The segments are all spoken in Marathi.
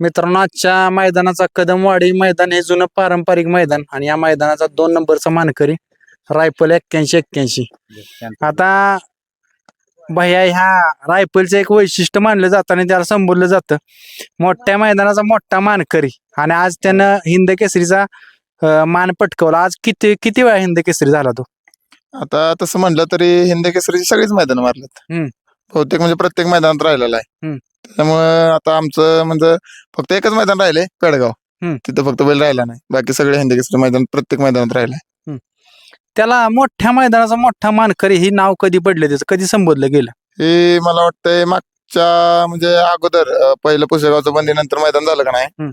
मित्रांनो आजच्या मैदानाचा कदमवाडी मैदान हे जुनं पारंपरिक मैदान आणि या मैदानाचा दोन नंबरचा मानकरी रायफल एक्क्याऐंशी एक्क्याऐंशी. आता भैया ह्या रायफलचं एक वैशिष्ट्य मानलं जातं आणि त्याला संबोधलं जातं. मोठ्या मैदानाचा मोठा मानकरी आणि आज त्यानं हिंद केसरीचा मान पटकवला. आज किती किती वेळा हिंद केसरी झाला तो? आता तसं म्हणलं तरी हिंद केसरीची सगळीच मैदान मारलेत. बहुतेक म्हणजे प्रत्येक मैदानात राहिलेला आहे. त्यामुळे आता आमचं म्हणजे फक्त एकच मैदान राहिले पेडगाव. हम्म. तिथं फक्त बैल राहिला नाही. बाकी सगळे हिंद केसरी मैदान प्रत्येक मैदानात राहिले. त्याला मोठ्या मैदानाचा मोठा मानकरी ही नाव कधी पडले त्याचं? कधी संबोधलं गेलं? हे मला वाटतंय मागच्या म्हणजे अगोदर अं, पहिलं पुसेगावचं बंदी नंतर मैदान झालं का नाही? हम्म.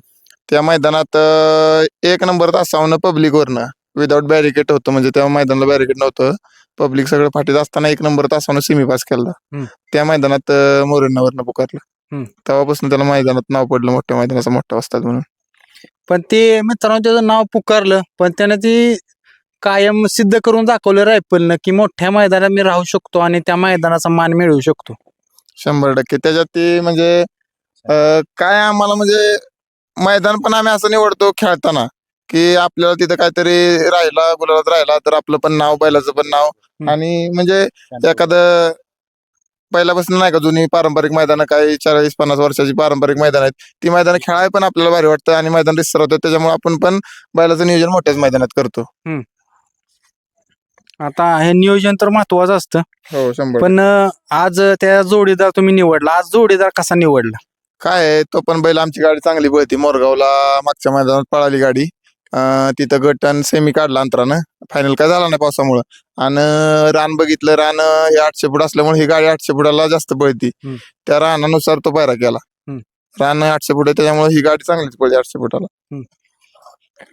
त्या मैदानात अं, एक नंबर तासावनं पब्लिक वरनं. विदाऊट बॅरिकेड होतं म्हणजे तेव्हा मैदानाला बॅरिकेड नव्हतं. पब्लिक सगळं फाटीत असताना एक नंबर तासावनं सिमी पास केला हम्म. त्या मैदानात मोरेंनावरनं पुकारलं. तेव्हापासून त्याला मैदानात नाव पडलं मोठ्या मैदानाचा मोठा वाजतात म्हणून. पण ते मित्रांनो त्याचं नाव पुकारलं पण त्यानं ती कायम सिद्ध करून दाखवलं रायफलनं की मोठ्या मैदानात मी राहू शकतो आणि त्या मैदानाचा मान मिळवू शकतो. शंभर टक्के. त्याच्यात ते म्हणजे अं, काय आम्हाला म्हणजे मैदान पण आम्ही असं निवडतो खेळताना की आपल्याला तिथं काहीतरी राहिला गुलाबात राहिला तर आपलं पण नाव बैलाचं पण नाव. आणि म्हणजे एखादं पहिल्यापासून नाही का जुनी पारंपरिक मैदानं काही चाळीस पन्नास वर्षाची पारंपरिक मैदान आहेत. ती मैदानं खेळायला पण आपल्याला भारी वाटतं आणि मैदान रिसर होतं. त्याच्यामुळे आपण पण बैलाचं नियोजन मोठ्याच मैदानात करतो. आता हे नियोजन तर महत्वाचं असतं. हो शंभर पण अं, आज त्या जोडीदार तुम्ही निवडला. आज जोडीदार कसा निवडला? काय आहे, तो पण बैल आमची गाडी चांगली पळती. मोरगावला मागच्या मैदानात पळाली गाडी. अं, तिथं गट आणि सेमी काढला अंतरानं. फायनल काय झाला नाही पावसामुळं. आणि रान बघितलं रान अं, हे आठशे फूट असल्यामुळे ही गाडी आठशे फुटाला जास्त पळती. हम्म. त्या रानानुसार तो पायरा केला. हम्म. रान आठशे फूट आहे त्याच्यामुळे ही गाडी चांगलीच पळते आठशे फुटाला.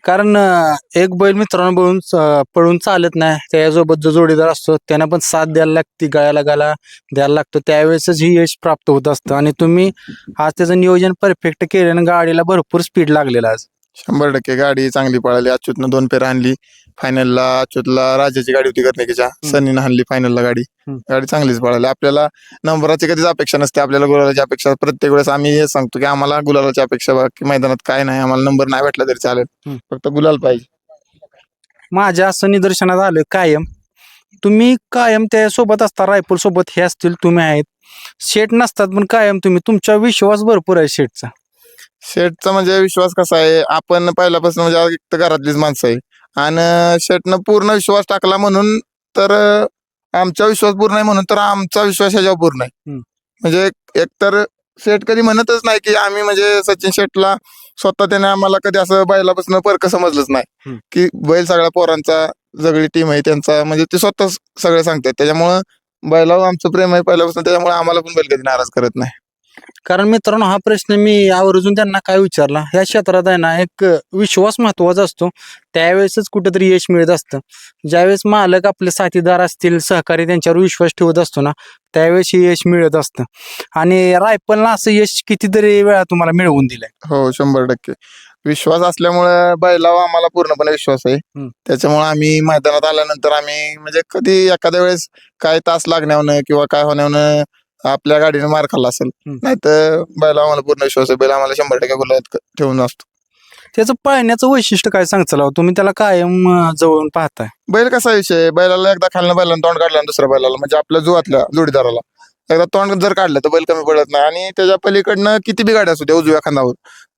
कारण अं, एक बैल मित्रांनो पळून च- पळून चालत नाही. त्यासोबत जो जोडीदार असतो त्यांना पण साथ द्यायला लागते गळ्याला गाला द्यायला लागतो. त्यावेळेसच ही यश प्राप्त होत असतं. आणि तुम्ही आज त्याचं नियोजन परफेक्ट केलं आणि गाडीला भरपूर स्पीड लागलेला आज. शंभर टक्के गाडी चांगली पळाली. अच्युतनं दोन फेर आणली. फायनलला अच्युतला राजाची गाडी होती कर्णिकेच्या. सनीनं आणली फायनलला गाडी. हम्म. गाडी चांगलीच पळाली. आपल्याला नंबराची कधीच अपेक्षा नसते. आपल्याला गुलालाची अपेक्षा प्रत्येक वेळेस आम्ही हे सांगतो की आम्हाला गुलालाची अपेक्षा बघा की मैदानात काय नाही. आम्हाला नंबर नाही भेटला तरी चालेल. हम्म. फक्त गुलाल पाहिजे. माझ्या असं निदर्शनात आलं कायम. तुम्ही कायम त्या सोबत असता रायफल सोबत हे असतील तुम्ही आहेत. शेट नसतात पण कायम तुम्ही. तुमचा विश्वास भरपूर आहे शेटचा. शेटचा म्हणजे विश्वास कसा आहे? आपण पहिल्यापासून म्हणजे एक तर घरातलीच माणसं आहे. आणि शेटनं पूर्ण विश्वास टाकला म्हणून तर आमचा विश्वास पूर्ण आहे म्हणून तर आमचा विश्वास ह्याच्यावर पूर्ण आहे. हम्म. म्हणजे एक तर शेट कधी म्हणतच नाही की आम्ही म्हणजे सचिन शेटला स्वतः त्याने आम्हाला कधी असं बैलापासून परक समजलंच नाही. हम्म. की बैल सगळ्या पोरांचा सगळी टीम आहे त्यांचा म्हणजे ते स्वतः सगळे सांगतात. त्याच्यामुळं बैलावर आमचं प्रेम आहे पहिल्यापासून त्याच्यामुळे आम्हाला पण बैल कधी नाराज करत नाही. कारण मित्रांनो हा प्रश्न मी आवर्जून त्यांना काय विचारला ह्या क्षेत्रात आहे ना एक विश्वास महत्त्वाचा असतो. त्यावेळेसच कुठेतरी यश मिळत असतं. ज्यावेळेस मालक आपले साथीदार असतील सहकारी त्यांच्यावर विश्वास ठेवत असतो ना त्यावेळेस हे यश मिळत असतं. आणि रायफलला असं यश कितीतरी वेळा तुम्हाला मिळवून दिलंय. हो शंभर टक्के. विश्वास असल्यामुळे बैलावर आम्हाला पूर्णपणे विश्वास आहे. हम्म. त्याच्यामुळे आम्ही मैदानात आल्यानंतर आम्ही म्हणजे कधी एखाद्या वेळेस काय तास लागण्यावनं किंवा काय होण्यावनं आपल्या गाडीने मार खाल्ला असेल. हम्म. नाहीतर बैला आम्हाला पूर्ण विश्वास आहे. बैल आम्हाला शंभर टक्के गुलाबात क- ठेवून असतो. त्याचं पळण्याचं वैशिष्ट्य काय सांगचाल? तुम्ही त्याला कायम अं, जवळून पाहताय. बैल कसा विषय? आहे? बैलाला एकदा खालनं बैलानं तोंड काढलं ना दुसऱ्या बैलाला म्हणजे आपल्या जुवातल्या जोडीदाराला. एकदा तोंड जर काढलं तर बैल कमी पडत नाही. आणि त्याच्या पलीकडनं किती बी गाडी असू दे उजव्या खांदावर.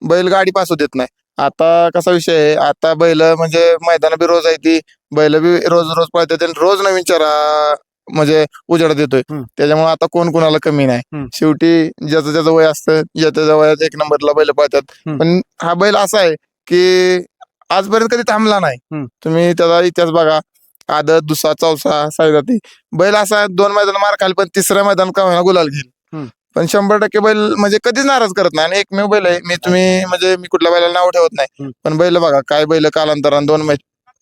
बैल गाडी पासू देत नाही. आता कसा विषय आहे? आता बैल म्हणजे मैदान बी रोज आहे ती. बैल बी रोज रोज पळतात आणि रोज नवीन चारा म्हणजे उजेड देतोय. त्याच्यामुळे आता कोण कुणाला कमी नाही. शेवटी ज्याचं त्याचं वय असतं ज्याच्या ज्या वयात एक नंबरला बैल हम्म. पण हा बैल असा आहे की आजपर्यंत कधी थांबला नाही. तुम्ही त्याचा इतिहास बघा आदत दुसरा चौसा सायदाती बैल असा दोन मैदान मार खाली पण तिसऱ्या मैदान का होईना गुलाल घेईल. पण शंभर टक्के बैल म्हणजे कधीच नाराज करत नाही आणि एकमेव बैल आहे मी तुम्ही म्हणजे मी कुठल्या बैलाला नाव ठेवत नाही. पण बैल बघा काय बैल कालांतरान दोन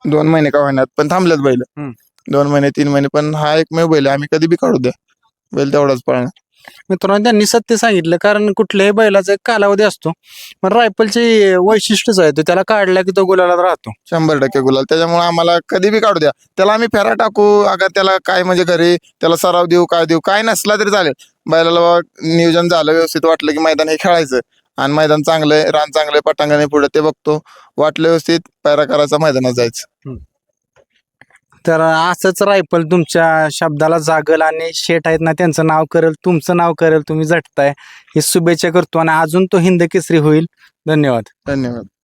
दोन महिने का होईनात पण थांबलेत बैल. दोन महिने तीन महिने पण हा एकमेव बैल आहे आम्ही कधी बी काढू द्या. बैल तेवढाच पळणार. मित्रांनो त्यांनी सत्य सांगितलं कारण कुठल्याही बैलाचा एक कालावधी असतो. पण रायफलचे वैशिष्ट्यच आहे तो त्याला काढला की तो गुलाला राहतो. शंभर टक्के गुलाल. त्याच्यामुळे आम्हाला कधी बी काढू द्या. त्याला आम्ही फेरा टाकू अगर त्याला काय म्हणजे घरी त्याला सराव देऊ काय देऊ काय नसला तरी चालेल. बैलाला बाबा नियोजन झालं व्यवस्थित वाटलं की मैदान हे खेळायचं. आणि मैदान चांगलं आहे रान चांगलं आहे पटांगण आहे पुढे ते बघतो. वाटलं व्यवस्थित पैरा करायचा मैदानात जायचं. तर असंच रायफल तुमच्या शब्दाला जागल आणि शेट आहेत ना त्यांचं नाव करेल तुमचं नाव करेल तुम्ही झटताय. ही शुभेच्छा करतो आणि अजून तो हिंद केसरी होईल. धन्यवाद. धन्यवाद.